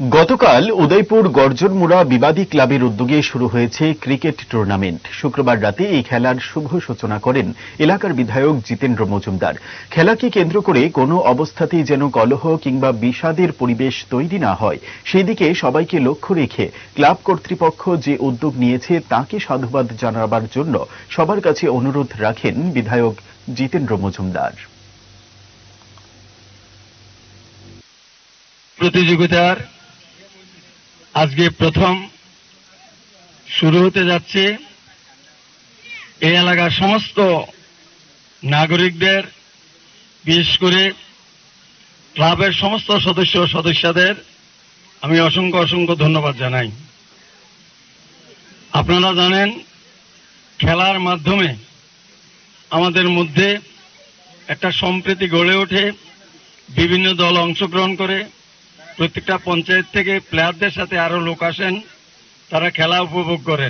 গতকাল উদয়পুর গর্জনমুড়া বিবাদী ক্লাবের উদ্যোগে শুরু হয়েছে ক্রিকেট টুর্নামেন্ট। শুক্রবার রাতে এই খেলার শুভ সূচনা করেন এলাকার বিধায়ক জিতেন্দ্র মজুমদার। খেলাকে কেন্দ্র করে কোনো অবস্থাতেই যেন কলহ কিংবা বিষাদের পরিবেশ তৈরি না হয়, সেদিকে সবাইকে লক্ষ্য রেখে ক্লাব কর্তৃপক্ষ যে উদ্যোগ নিয়েছে তাকে সাধুবাদ জানাবার জন্য সবার কাছে অনুরোধ রাখেন বিধায়ক জিতেন্দ্র মজুমদার। প্রতিযোগিতার আজকে প্রথম শুরু হতে যাচ্ছে। এই এলাকার সমস্ত নাগরিকদের, বিশেষ করে ক্লাবের সমস্ত সদস্য সদস্যদের আমি অসংখ্য অসংখ্য ধন্যবাদ জানাই। আপনারা জানেন, খেলার মাধ্যমে আমাদের মধ্যে একটা সম্প্রীতি গড়ে ওঠে। বিভিন্ন দল অংশগ্রহণ করে। প্রত্যেকটা পঞ্চায়েত থেকে প্লেয়ারদের সাথে আরও লোক আসেন তারা খেলা উপভোগ করেন।